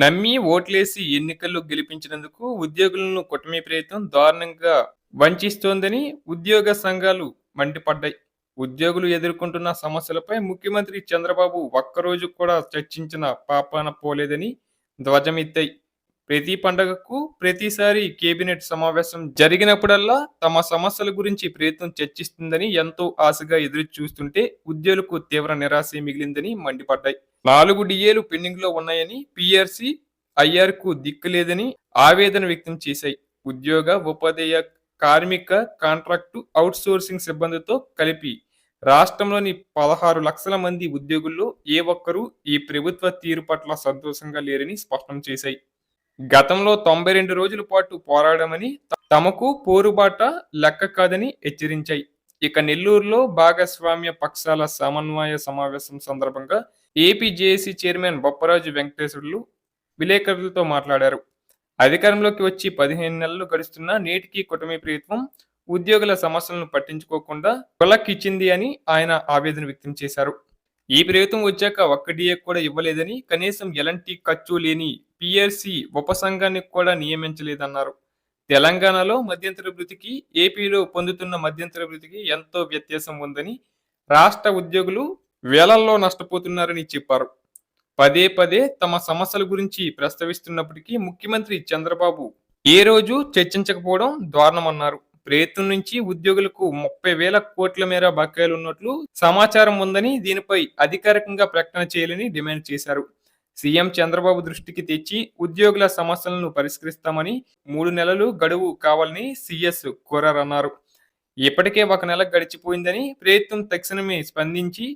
నమ్మి ఓట్లేసి ఎన్నికల్లో గెలిపించినందుకు ఉద్యోగులను కుటమి ప్రయత్నం దారుణంగా వంచిస్తోందని ఉద్యోగ సంఘాలు మండిపడ్డాయి. ఉద్యోగులు ఎదుర్కొంటున్న సమస్యలపై ముఖ్యమంత్రి చంద్రబాబు ఒక్కరోజు కూడా చర్చించిన పాపాన పోలేదని ధ్వజమెత్తాయి. ప్రతి పండగకు ప్రతిసారి కేబినెట్ సమావేశం జరిగినప్పుడల్లా తమ సమస్యల గురించి ప్రయత్నం చర్చిస్తుందని ఎంతో ఆశగా ఎదురు చూస్తుంటే ఉద్యోగులకు తీవ్ర నిరాశ మిగిలిందని మండిపడ్డాయి. నాలుగు డిఏలు పెండింగ్లో ఉన్నాయని పిఆర్సి ఐఆర్కు దిక్కు లేదని ఆవేదన వ్యక్తం చేశాయి. ఉద్యోగ ఉపాధ్యాయ కార్మిక కాంట్రాక్టు అవుట్ సోర్సింగ్ సిబ్బందితో కలిపి రాష్ట్రంలోని పదహారు లక్షల మంది ఉద్యోగుల్లో ఏ ఒక్కరూ ఈ ప్రభుత్వ తీరు పట్ల సంతోషంగా లేరని స్పష్టం చేశాయి. గతంలో తొంభై రెండు రోజుల పాటు పోరాడమని తమకు పోరుబాట లెక్క కాదని హెచ్చరించాయి. ఇక నెల్లూరులో భాగస్వామ్య పక్షాల సమన్వయ సమావేశం సందర్భంగా ఏపీజేఏసీ చైర్మన్ బొప్పరాజు వెంకటేశ్వర్లు విలేకరులతో మాట్లాడారు. అధికారంలోకి వచ్చి పదిహేను నెలలు గడుస్తున్న నేటికి కుటమి ప్రభుత్వం ఉద్యోగుల సమస్యలను పట్టించుకోకుండా కొలక్కిచ్చింది అని ఆయన ఆవేదన వ్యక్తం చేశారు. ఈ ప్రభుత్వం వచ్చాక ఒక్క డిఏ కూడా ఇవ్వలేదని కనీసం ఎలాంటి ఖర్చు లేని పిఆర్సి ఉపసంఘానికి కూడా నియమించలేదన్నారు. తెలంగాణలో మధ్యంతర వృత్తికి ఏపీలో పొందుతున్న మధ్యంతర వృత్తికి ఎంతో వ్యత్యాసం ఉందని రాష్ట్ర ఉద్యోగులు వేలల్లో నష్టపోతున్నారని చెప్పారు. పదే పదే తమ సమస్యల గురించి ప్రస్తావిస్తున్నప్పటికీ ముఖ్యమంత్రి చంద్రబాబు ఏ రోజు చర్చించకపోవడం దారుణమన్నారు. ప్రయత్నం నుంచి ఉద్యోగులకు ముప్పై వేల కోట్ల మేర బకాయిలు ఉన్నట్లు సమాచారం ఉందని దీనిపై అధికారికంగా ప్రకటన చేయాలని డిమాండ్ చేశారు. సీఎం చంద్రబాబు దృష్టికి తెచ్చి ఉద్యోగుల సమస్యలను పరిష్కరిస్తామని మూడు నెలలు గడువు కావాలని సీఎస్ కోరారన్నారు. ఇప్పటికే ఒక నెల గడిచిపోయిందని ప్రయత్నం తక్షణమే స్పందించి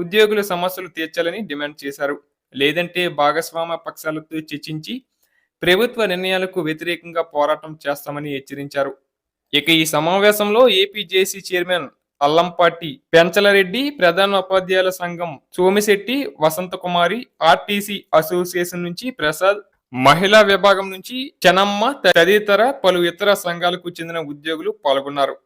ఉద్యోగుల సమస్యలు తీర్చాలని డిమాండ్ చేశారు. లేదంటే భాగస్వామ్య పక్షాలతో చర్చించి ప్రభుత్వ నిర్ణయాలకు వ్యతిరేకంగా పోరాటం చేస్తామని హెచ్చరించారు. ఇక ఈ సమావేశంలో ఏపీజేసీ చైర్మన్ అల్లంపాటి పెంచలరెడ్డి ప్రధాన ఉపాధ్యాయుల సంఘం సోమిశెట్టి వసంత కుమారి ఆర్టీసీ అసోసియేషన్ నుంచి ప్రసాద్ మహిళా విభాగం నుంచి చెనమ్మ తదితర పలు ఇతర సంఘాలకు చెందిన ఉద్యోగులు పాల్గొన్నారు.